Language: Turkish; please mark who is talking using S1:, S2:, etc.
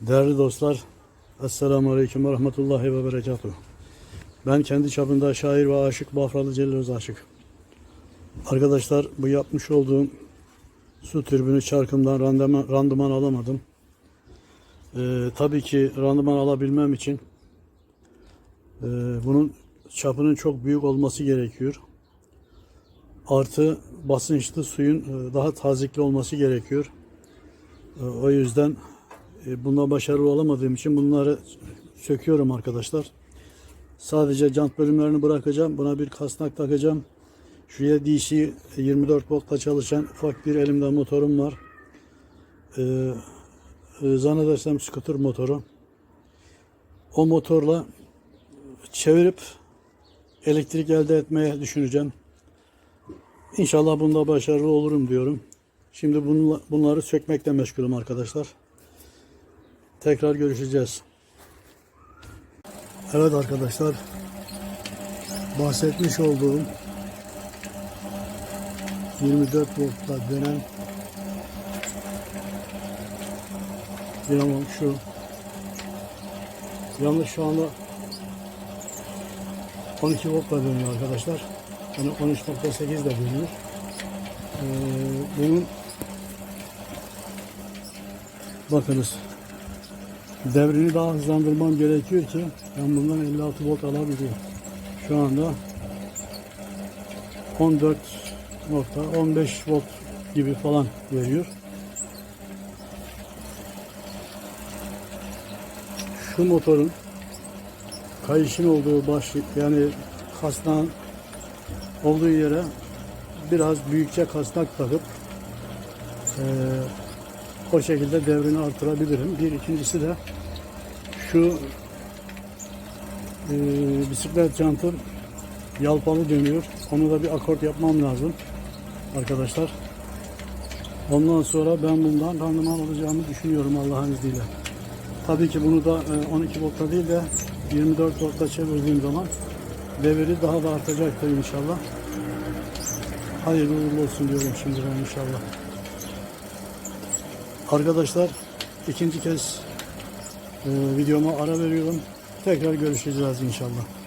S1: Değerli dostlar, Esselamu Aleyküm ve Rahmetullahi ve Berekatuhu. Ben kendi çapında şair ve aşık Bafralı Celil Öz Aşık. Arkadaşlar bu yapmış olduğum su türbünü çarkımdan randıman, randıman alamadım. Ee, tabii ki randıman alabilmem için e, bunun çapının çok büyük olması gerekiyor. Artı basınçlı suyun e, daha tazikli olması gerekiyor. E, O yüzden bunda başarılı olamadığım için bunları söküyorum arkadaşlar. Sadece jant bölümlerini bırakacağım. Buna bir kasnak takacağım. Şuraya DC 24 voltla çalışan ufak bir elimde motorum var. Ee, e, zannedersem scooter motoru. O motorla çevirip elektrik elde etmeye düşüneceğim. İnşallah bunda başarılı olurum diyorum. Şimdi bunla, bunları sökmekle meşgulüm arkadaşlar. Tekrar görüşeceğiz. Evet arkadaşlar. Bahsetmiş olduğum 24 voltla dönen dinamo şu. Yalnız şu anda 12 voltla dönüyor arkadaşlar. Yani 13.8 de dönüyor. Ee, bunun bakınız devrini daha hızlandırmam gerekiyor ki ben bundan 56 volt alabiliyorum. Şu anda 14.15 volt gibi falan veriyor. Şu motorun kayışın olduğu başlık yani kasnağın olduğu yere biraz büyükçe kasnak takıp eee o şekilde devrini artırabilirim. Bir ikincisi de şu e, bisiklet jantım yalpalı dönüyor. Onu da bir akort yapmam lazım arkadaşlar. Ondan sonra ben bundan randıman alacağımı düşünüyorum Allah'ın izniyle. Tabii ki bunu da e, 12 voltta değil de 24 voltta çevirdiğim zaman deviri daha da artacaktır inşallah. Hayırlı uğurlu olsun diyorum şimdiden inşallah. Arkadaşlar ikinci kez e, videoma ara veriyorum. Tekrar görüşeceğiz inşallah.